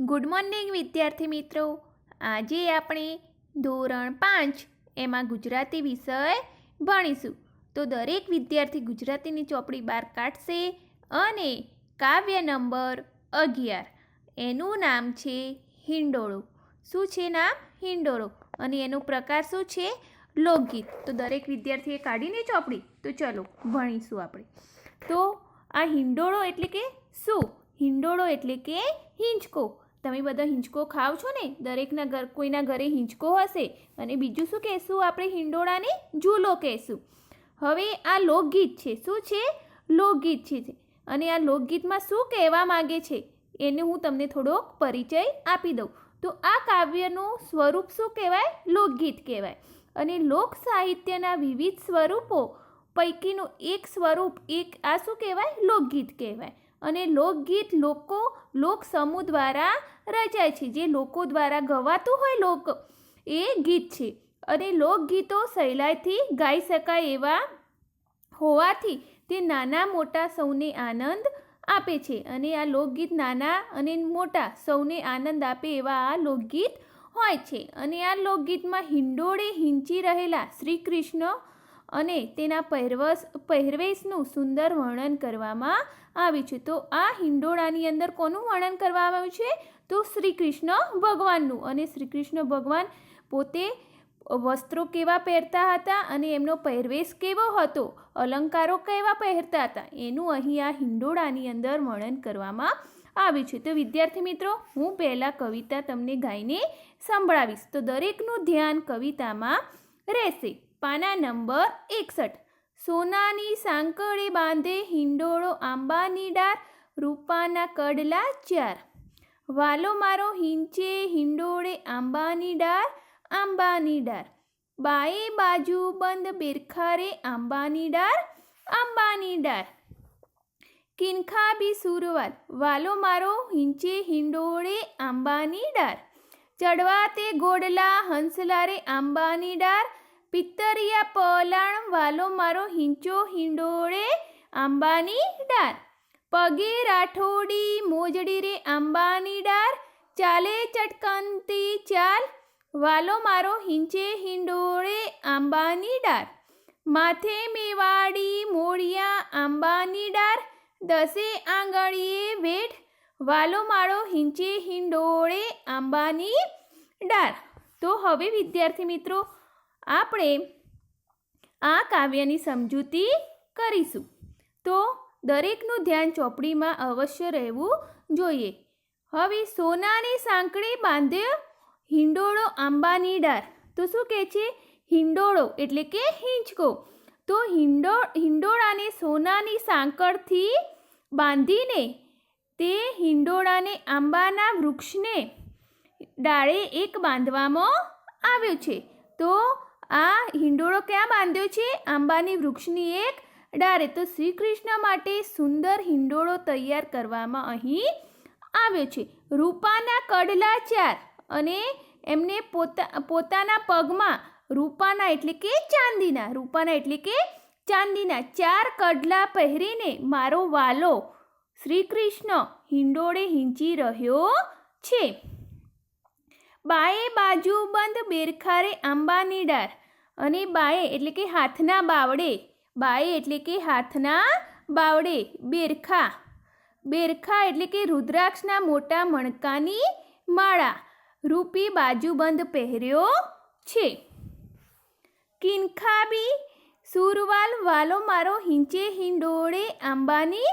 Good morning વિદ્યાર્થી મિત્રો. આજે આપણે ધોરણ પાંચ એમાં ગુજરાતી વિષય ભણીશું. તો દરેક વિદ્યાર્થી ગુજરાતીની ચોપડી બહાર કાઢશે અને કાવ્ય નંબર અગિયાર. એનું નામ છે હિંડોળો. શું છે નામ? હિંડોળો. અને એનો પ્રકાર શું છે? લોકગીત. તો દરેક વિદ્યાર્થીએ કાઢીને ચોપડી. તો ચલો, ભણીશું આપણે. તો આ હિંડોળો એટલે કે શું? હિંડોળો એટલે કે હિંચકો. તમે બધા હિંચકો ખાવ છો ને? દરેકના ઘર, કોઈના ઘરે હિંચકો હશે? અને બીજું શું કહેશું? આપણે હિંડોળાને ઝૂલો કહેશું. હવે આ લોકગીત છે. શું છે? લોકગીત છે અને આ લોકગીતમાં શું કહેવા માગે છે? એને હું તમને થોડોક પરિચય આપી દઉં. તો આ કાવ્યનું સ્વરૂપ શું કહેવાય? લોકગીત કહેવાય. અને લોક સાહિત્યના વિવિધ સ્વરૂપો પૈકીનું એક સ્વરૂપ, એક આ શું કહેવાય? લોકગીત કહેવાય. અને લોકગીત લોકો, લોક સમૂહ દ્વારા રચાય છે, જે લોકો દ્વારા ગવાતું હોય લોક. એ ગીત છે અને લોકગીતો સહેલાઈથી ગાઈ શકાય એવા હોવાથી તે નાના મોટા સૌને આનંદ આપે છે અને આ લોકગીત નાના અને મોટા સૌને આનંદ આપે એવા આ લોકગીત હોય છે. અને આ લોકગીતમાં હિંડોળે હિંચી રહેલા શ્રી કૃષ્ણ અને તેના પહેરવશ પહેરવેશનું સુંદર વર્ણન કરવામાં આવ્યું છે. તો આ હિંડોળાની અંદર કોનું વર્ણન કરવામાં આવ્યું છે? તો શ્રી કૃષ્ણ ભગવાનનું. અને શ્રી કૃષ્ણ ભગવાન પોતે વસ્ત્રો કેવા પહેરતા હતા અને એમનો પહેરવેશ કેવો હતો? અલંકારો કેવા પહેરતા હતા? એનું અહીં આ હિંડોળાની અંદર વર્ણન કરવામાં આવ્યું છે. તો વિદ્યાર્થી મિત્રો, હું પહેલાં કવિતા તમને ગાઈને સંભળાવીશ. તો દરેકનું ધ્યાન કવિતામાં રહેશે. પાના નંબર એકસઠ. સોનાની સાંકળે બાંધે હિંડોળો આંબાની ડાર, રૂપાના કડલા ચાર. વાલો મારો હિંચે હિંડોળે આંબાની ડાર આંબાની ડાર. બાએ બાજુ બંધ બેરખારે આંબાની ડાર આંબાની ડાર. કિનખાબી સુરવાલ, વાલો મારો હિંચે હિંડોળે આંબાની ડાર. ચડવા તે ગોડલા, હંસલારે આંબાની ડાર પિત્તરિયા પલાણ વાલો મારો હિંચો હિંડોળે આંબાની ડાર. પગે રાઠોડી મોજડી રે આંબાની ડાર. ચાલે ચટકનતી ચાલ. વાલો મારો હિંચે હિંડોળે આંબાની ડાર. માથે મેવાડી મોડિયા આંબાની ડાર. દસે આંગળીએ વેઠ વાલો માળો હિંચે હિંડોળે આંબાની ડાર. તો હવે વિદ્યાર્થી મિત્રો આપણે આ કાવ્યની સમજૂતી કરીશું. તો દરેકનું ધ્યાન ચોપડીમાં અવશ્ય રહેવું જોઈએ. હવે સોનાની સાંકળે બાંધ્યો હિંડોળો આંબાની ડાર તો શું કહે છે? હિંડોળો એટલે કે હિંચકો. તો હિંડો, હિંડોળાને સોનાની સાંકળથી બાંધીને તે હિંડોળાને આંબાના વૃક્ષને ડાળે એક બાંધવામાં આવ્યો છે. તો આ હિંડોળો ક્યાં બાંધ્યો છે? આંબાની વૃક્ષની એક ડાળે. તો શ્રી કૃષ્ણ માટે સુંદર હિંડોળો તૈયાર કરવામાં અહીં આવ્યો છે. રૂપાના કડલા ચાર અને એમને પોતા, પોતાના પગમાં રૂપાના એટલે કે ચાંદીના, રૂપાના એટલે કે ચાંદીના ચાર કડલા પહેરીને મારો વાલો શ્રી કૃષ્ણ હિંડોળે હિંચી રહ્યો છે. બાએ બાજુ બંધ બેરખારે આંબાની ડાર અને બાએ એટલે કે હાથના બાવડે. બાએ એટલે કે હાથના બાવડે. બેરખા. બેરખા એટલે કે રુદ્રાક્ષના મોટા મણકાની માળા. રૂપી બાજુબંધ પહેર્યો છે. કિનખાબી. સુરવાલ વાલો મારો હિંચે હિંડોળે આંબાની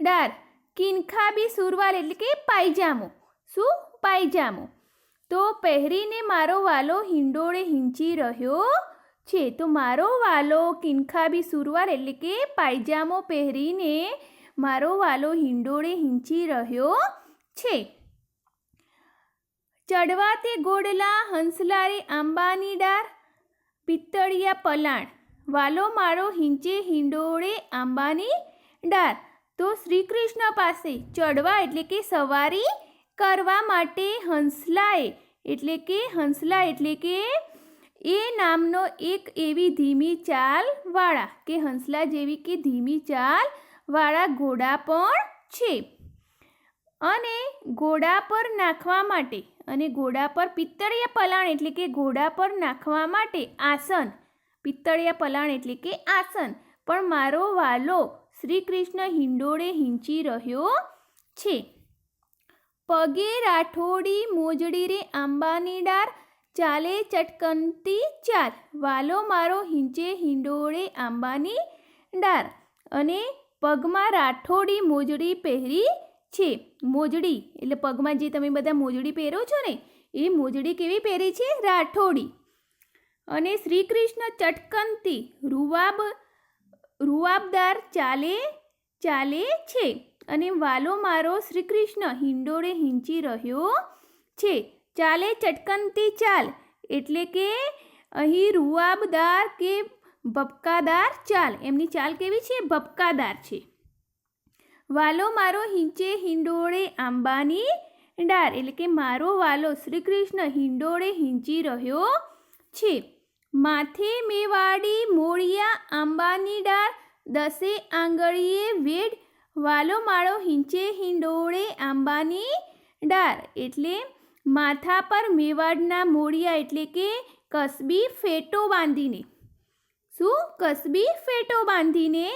ડાર. કિનખાબી સુરવાલ એટલે કે પાયજામો. શું? પાયજામો. તો પહેરીને મારો વાલો હિંડોળે હિંચી રહ્યો છે. તો મારો વાલો કિનખાબી સુરવાર એટલે કે પાયજામો પહેરીને મારો વાલો હિંડોળે હિંચી રહ્યો છે. ચડવા તે ગોડલા, હંસલારે આંબાની ડાર, પિત્તળિયા પલાણ. વાલો મારો હિંચે હિંડોળે આંબાની ડાર. તો શ્રી કૃષ્ણ પાસે ચડવા એટલે કે સવારી કરવા માટે હંસલાએ, એટલે કે હંસલા એટલે કે એ નામનો એક એવી ધીમી ચાલ વાળા કે હંસલા જેવી કે ધીમી ચાલવાળા ઘોડા પણ છે. અને ઘોડા પર નાખવા માટે, અને ઘોડા પર પિત્તળિયા પલાણ એટલે કે ઘોડા પર નાખવા માટે આસન. પિત્તળિયા પલાણ એટલે કે આસન. પણ મારો વાલો શ્રી કૃષ્ણ હિંડોળે હિંચી રહ્યો છે. પગે રાઠોડી મોજડી રે આંબાની ડાર ચાલે ચટકનતી ચાર. વાલો મારો હિંચે હિંડોળે આંબાની ડાર અને પગમાં રાઠોડી મોજડી પહેરી છે. મોજડી, એટલે પગમાં જે તમે બધા મોજડી પહેરો છો ને, એ મોજડી કેવી પહેરી છે? રાઠોડી. અને શ્રી કૃષ્ણ ચટકનતી રૂવાબ, રૂવાબદાર ચાલે ચાલે છે. અને વાલો મારો શ્રી કૃષ્ણ હિંડોળે હિંચી રહ્યો છે. ચાલે ચટકનતી ચાલ. એટલે કે અહીં રૂઆબદાર કે ભપકાદાર ચાલ. એમની ચાલ કેવી છે? ભપકાદાર છે. વાલો મારો હિંચે હિંડોળે આંબાની ડાર. એટલે કે મારો વાલો શ્રી કૃષ્ણ હિંડોળે હિંચી રહ્યો છે. માથે મેવાડી મોળિયા આંબાની ડાળ દસે આંગળીએ વેડ વાલો માળો હિંચે હિંડોળે આંબાની ડાર. એટલે માથા પર મેવાડના મોડિયા એટલે કે કસબી ફેટો બાંધીને. શું? કસબી ફેટો બાંધીને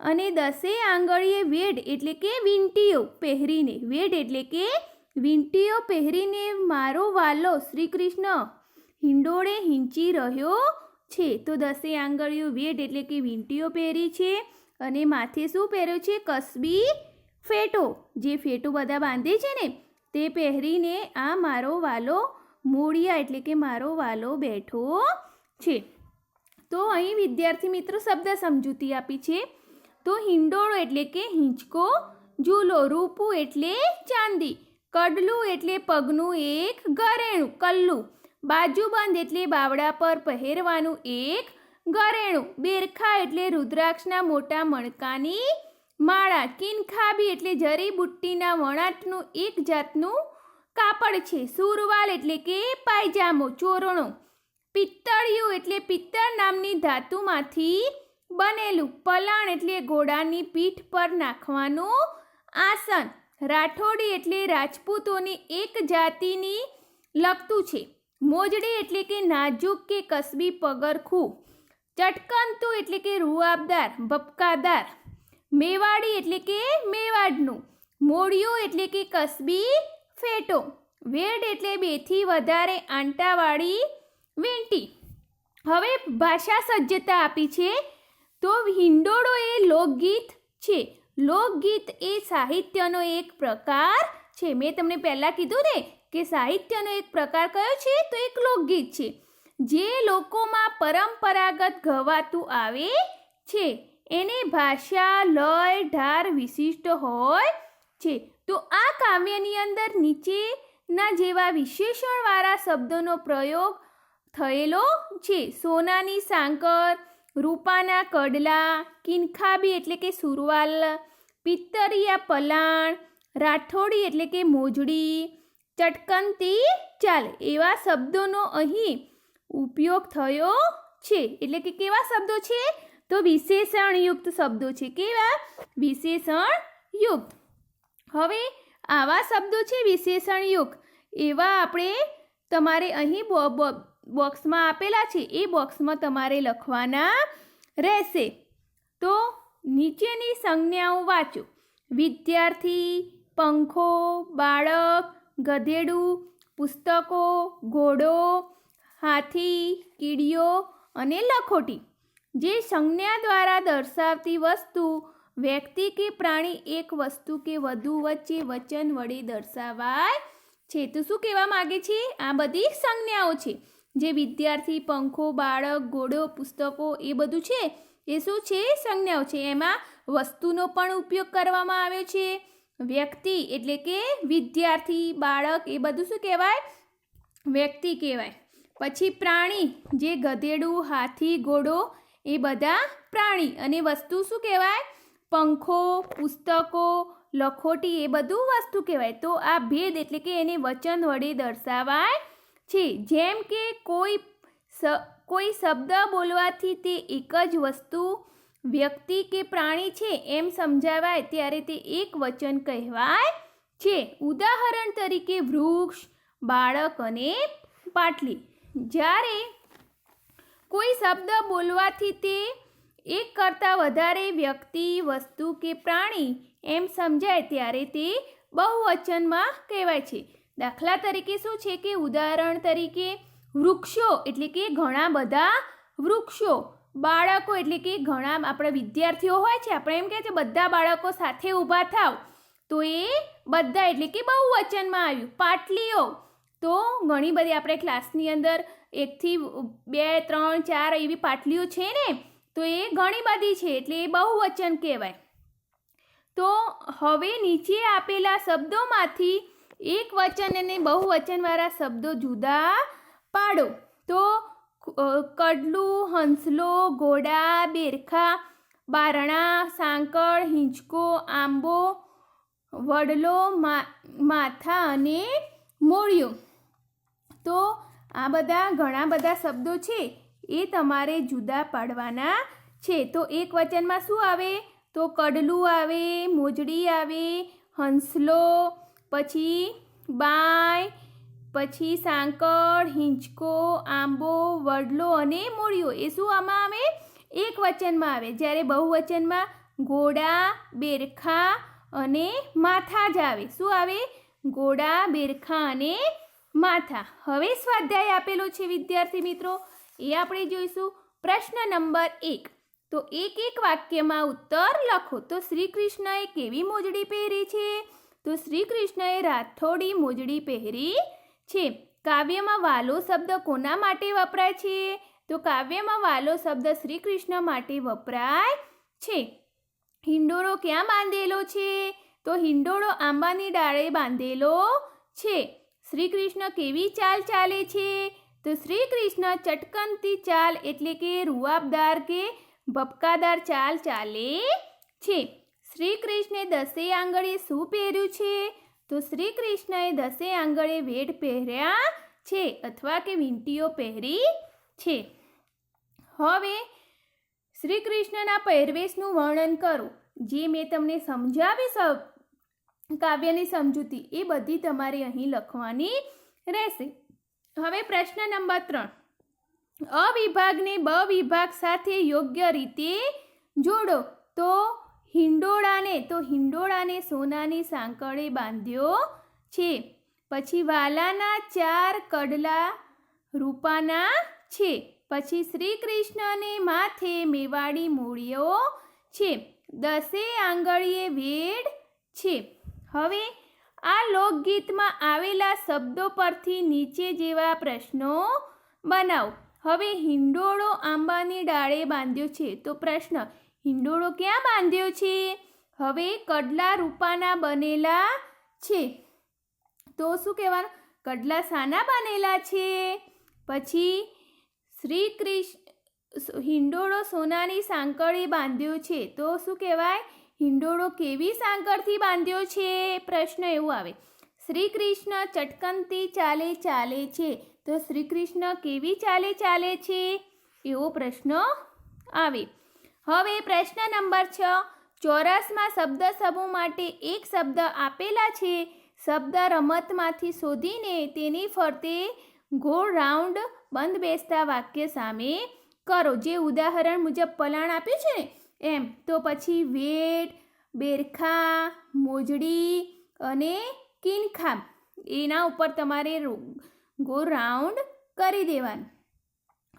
અને દસે આંગળીએ વેડ એટલે કે વીંટીઓ પહેરીને. વેડ એટલે કે વીંટીઓ પહેરીને મારો વાલો શ્રી કૃષ્ણ હિંડોળે હિંચી રહ્યો છે. તો દસે આંગળીઓ વેડ એટલે કે વીંટીઓ પહેરી છે અને માથે શું પહેર્યો છે? કસબી ફેટો. જે ફેટો બધા બાંધે છે ને તે પહેરીને આ મારો વાલો મૂળિયા એટલે કે મારો વાલો બેઠો છે. તો અહીં વિદ્યાર્થી મિત્રો શબ્દ સમજૂતી આપી છે. તો હિંડોળો એટલે કે હિંચકો, ઝૂલો, રૂપું એટલે ચાંદી, કડલું એટલે પગનું એક ઘરેણું, કલ્લું, બાજુબંધ એટલે બાવડા પર પહેરવાનું એક ઘરેણું, બેરખા એટલે રુદ્રાક્ષના મોટા મણકાની માળા કિનખાબી એટલે જરીબુટ્ટીના વણાટનું એક જાતનું કાપડ છે. સુરવાલ એટલે કે પાયજામો, ચોરણો. પિત્તળિયું એટલે પિત્તળ નામની ધાતુમાંથી બનેલું પલાણ એટલે ઘોડાની પીઠ પર નાખવાનું આસન. રાઠોડી એટલે રાજપૂતોની એક જાતિની લગતું છે. મોજડી એટલે કે નાજુક કે કસબી પગરખું. ચટકનતું એટલે કે રૂઆબદાર, ભપકાદાર. મેવાડી એટલે કે મેવાડનું. મોડિયું એટલે કે કસબી, ફેટો. વેડ એટલે બેથી વધારે આંટાવાળી વીંટી. હવે ભાષા સજ્જતા આપી છે. તો હિંડોળો એ લોકગીત છે. લોકગીત એ સાહિત્યનો એક પ્રકાર છે. મેં તમને પહેલાં કીધું ને કે સાહિત્યનો એક પ્રકાર કયો છે? તો એક લોકગીત છે. જે લોકોમાં પરંપરાગત ગવાતું આવે છે. એને ભાષા, લય, ઢાર વિશિષ્ટ હોય છે. તો આ કાવ્યની અંદર નીચેના જેવા વિશેષણવાળા શબ્દોનો પ્રયોગ થયેલો છે. સોનાની સાંકર રૂપાના કડલા, કિનખાબી એટલે કે સુરવાલ, પિત્તરિયા પલાણ, રાઠોડી એટલે કે મોજડી ચટકનતી ચાલ એવા શબ્દોનો અહીં ઉપયોગ થયો છે. એટલે કે કેવા શબ્દો છે? તો વિશેષણયુક્ત શબ્દો છે. કેવા? વિશેષણયુક્ત. હવે આવા શબ્દો છે વિશેષણયુક્ત. એવા આપણે તમારે અહીં બોક્સમાં આપેલા છે. એ બોક્સમાં તમારે લખવાના રહેશે. તો નીચેની સંજ્ઞાઓ વાંચો. વિદ્યાર્થી, પંખો, બાળક, ગધેડું, પુસ્તકો, ઘોડો, હાથી, કીડીઓ અને લખોટી. જે સંજ્ઞા દ્વારા દર્શાવતી વસ્તુ, વ્યક્તિ કે પ્રાણી એક વસ્તુ કે વધુ વચ્ચે વચન વડે દર્શાવાય છે. તો શું કહેવા માગે છે? આ બધી સંજ્ઞાઓ છે. જે વિદ્યાર્થી, પંખો, બાળક, ઘોડો, પુસ્તકો એ બધું છે, એ શું છે? સંજ્ઞાઓ છે. એમાં વસ્તુનો પણ ઉપયોગ કરવામાં આવ્યો છે. વ્યક્તિ એટલે કે વિદ્યાર્થી, બાળક એ બધું શું કહેવાય? વ્યક્તિ કહેવાય. પછી પ્રાણી, જે ગધેડું, હાથી, ઘોડો એ બધા પ્રાણી. અને વસ્તુ શું કહેવાય? પંખો, પુસ્તકો, લખોટી એ બધું વસ્તુ કહેવાય. તો આ ભેદ એટલે કે એને વચન વડે દર્શાવાય છે. જેમ કે કોઈ કોઈ શબ્દ બોલવાથી તે એક જ વસ્તુ, વ્યક્તિ કે પ્રાણી છે એમ સમજાવાય ત્યારે તે એક વચન કહેવાય છે. ઉદાહરણ તરીકે વૃક્ષ, બાળક અને પાટલી. જ્યારે કોઈ શબ્દ બોલવાથી તે એક કરતાં વધારે વ્યક્તિ, વસ્તુ કે પ્રાણી એમ સમજાય ત્યારે તે બહુવચનમાં કહેવાય છે. દાખલા તરીકે શું છે કે ઉદાહરણ તરીકે વૃક્ષો એટલે કે ઘણા બધા વૃક્ષો. બાળકો એટલે કે ઘણા આપણા વિદ્યાર્થીઓ હોય છે, આપણે એમ કહે છે બધા બાળકો સાથે ઊભા થાવ. તો એ બધા એટલે કે બહુવચનમાં આવ્યું. પાટલીઓ તો ઘણી બધી આપણે ક્લાસની અંદર એકથી બે, ત્રણ, ચાર એવી પાટલીઓ છે ને, તો એ ઘણી બધી છે, એટલે એ બહુવચન કહેવાય. તો હવે નીચે આપેલા શબ્દોમાંથી એક વચન અને બહુવચનવાળા શબ્દો જુદા પાડો. તો કડલું, હંસલો, ઘોડા, બેરખા, બારણા, સાંકળ, હિંચકો, આંબો, વડલો માથા અને મોળિયો. તો આ બધા ઘણા બધા શબ્દો છે, એ તમારે જુદા પાડવાના છે. તો એક વચનમાં શું આવે? તો કડલું આવે, મોજડી આવે, હંસલો, પછી બાય, પછી સાંકળ, હિંચકો, આંબો, વડલો અને મૂળિયો એ શું આમાં આવે? એક વચનમાં આવે. જ્યારે બહુવચનમાં ઘોડા, બેરખા અને માથા જ આવે. શું આવે? ઘોડા, બેરખા અને માથા. હવે સ્વાધ્યાય આપેલો છે, વિદ્યાર્થી મિત્રો. એ આપણે જોઈશું. પ્રશ્ન નંબર એક. તો એક એક વાક્યમાં ઉત્તર લખો. તો શ્રી કૃષ્ણએ કેવી મોજડી પહેરી છે? તો શ્રી કૃષ્ણએ રાઠોડી મોજડી પહેરી છે. કાવ્યમાં વાલો શબ્દ કોના માટે વપરાય છે? તો કાવ્યમાં વાલો શબ્દ શ્રી કૃષ્ણ માટે વપરાય છે. હિંડોળો ક્યાં બાંધેલો છે? તો હિંડોળો આંબાની ડાળે બાંધેલો છે. શ્રી કૃષ્ણ કેવી ચાલ ચાલે છે? તો શ્રી કૃષ્ણ ચટકનતી ચાલ એટલે કે રૂઆબદાર કે ભપકાદાર ચાલ ચાલે છે. શ્રી કૃષ્ણે દસે આંગળે શું પહેર્યું છે? તો શ્રી કૃષ્ણએ દસે આંગળે વેઢ પહેર્યા છે અથવા કે વીંટીઓ પહેરી છે. હવે શ્રી કૃષ્ણના પહેરવેશનું વર્ણન કરો. જે મેં તમને સમજાવી કાવ્યની સમજૂતી એ બધી તમારે અહીં લખવાની રહેશે. હવે પ્રશ્ન નંબર ત્રણ. અ વિભાગને બ વિભાગ સાથે યોગ્ય રીતે જોડો. તો હિંડોળાને તો હિંડોળાને સોનાની સાંકળે બાંધ્યો છે. પછી વાલાના ચાર કડલા રૂપાના છે. પછી શ્રી કૃષ્ણને માથે મેવાડી મૂળ્યો છે. દસે આંગળીએ વેડ છે. હવે આ લોકગીતમાં આવેલા શબ્દો પરથી નીચે જેવા પ્રશ્નો બનાવો. હવે હિંડોળો આંબાની ડાળે બાંધ્યો છે, તો પ્રશ્ન, હિંડોળો ક્યાં બાંધ્યો છે? હવે કડલા રૂપાના બનેલા છે. તો શું કહેવાનું? કડલા સાના બનેલા છે? પછી શ્રી કૃષ્ણ હિંડોળો સોનાની સાંકળી બાંધ્યો છે, તો શું કહેવાય? હિંડોળો કેવી સાંકળથી બાંધ્યો છે? પ્રશ્ન એવો આવે. શ્રી કૃષ્ણ ચટકનથી ચાલે ચાલે છે. તો શ્રી કૃષ્ણ કેવી ચાલે ચાલે છે? એવો પ્રશ્ન આવે. હવે પ્રશ્ન નંબર છ. ચોરસમાં શબ્દ સમૂહ માટે એક શબ્દ આપેલા છે. શબ્દ રમતમાંથી શોધીને તેની ફરતે ગોળ રાઉન્ડ બંધ બેસતા વાક્ય સામે કરો. જે ઉદાહરણ મુજબ પલાણ આપ્યું છે ને એમ. તો પછી વેટ, બેરખા, મોજડી અને કિનખામ. એના ઉપર તમારે ગોળ રાઉન્ડ કરી દેવાનું.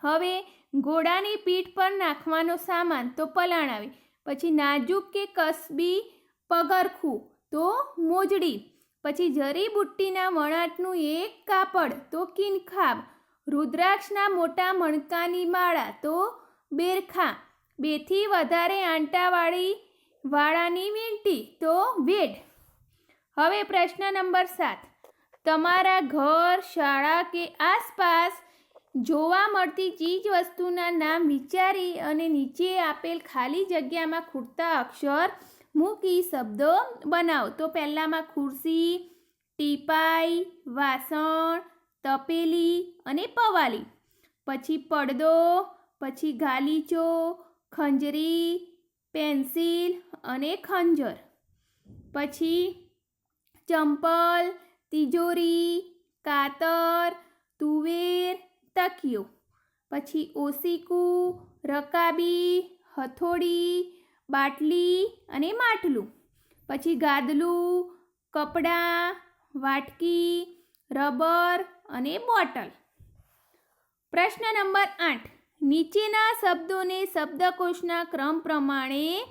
હવે ઘોડાની પીઠ પર નાખવાનો સામાન તો પલાણ આવે. પછી નાજુક કે કસબી પગરખું તો મોજડી. પછી જરીબુટ્ટીના વણાટનું એક કાપડ તો કિનખાબ રુદ્રાક્ષના મોટા મણકાની માળા તો બેરખા. બેથી વધારે આંટાવાળી વાળાની વીંટી. તો વેડ. હવે પ્રશ્ન નંબર સાત. તમારા ઘર, શાળા કે આસપાસ જોવા મળતી ચીજ વસ્તુના નામ વિચારી અને નીચે આપેલ ખાલી જગ્યામાં ખૂટતા અક્ષર મૂકી શબ્દો બનાવો. તો પહેલાંમાં ખુરશી, ટીપાઈ, વાસણ, તપેલી અને પવાલી. પછી પડદો, પછી ગાલીચો ખંજરી, પેન્સિલ અને ખંજર. પછી ચંપલ, તિજોરી, કાતર, તુવેર, તકિયો. પછી ઓસીકું રકાબી, હથોડી, બાટલી અને માટલું. પછી ગાદલું, કપડાં, વાટકી, રબર અને બોટલ. પ્રશ્ન નંબર આઠ. નીચેના શબ્દોને શબ્દકોશના ક્રમ પ્રમાણે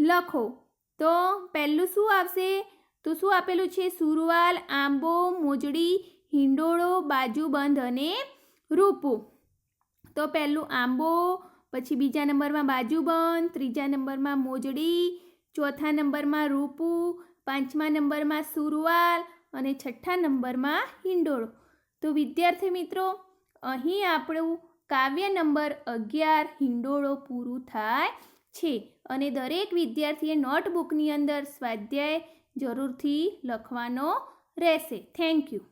લખો. તો પહેલું શું આવશે? તો શું આપેલું છે? સુરવાલ, આંબો, મોજડી, હિંડોળો બાજુબંધ અને રૂપું. તો પહેલું આંબો, પછી બીજા નંબરમાં બાજુબંધ ત્રીજા નંબરમાં મોજડી, ચોથા નંબરમાં રૂપુ, પાંચમા નંબરમાં સુરવાલ અને છઠ્ઠા નંબરમાં હિંડોળો. તો વિદ્યાર્થી મિત્રો, અહીં આપણું કાવ્ય નંબર અગિયાર હિંડોળો પૂરું થાય છે અને દરેક વિદ્યાર્થીએ નોટબુકની અંદર સ્વાધ્યાય જરૂરથી લખવાનો રહેશે. Thank you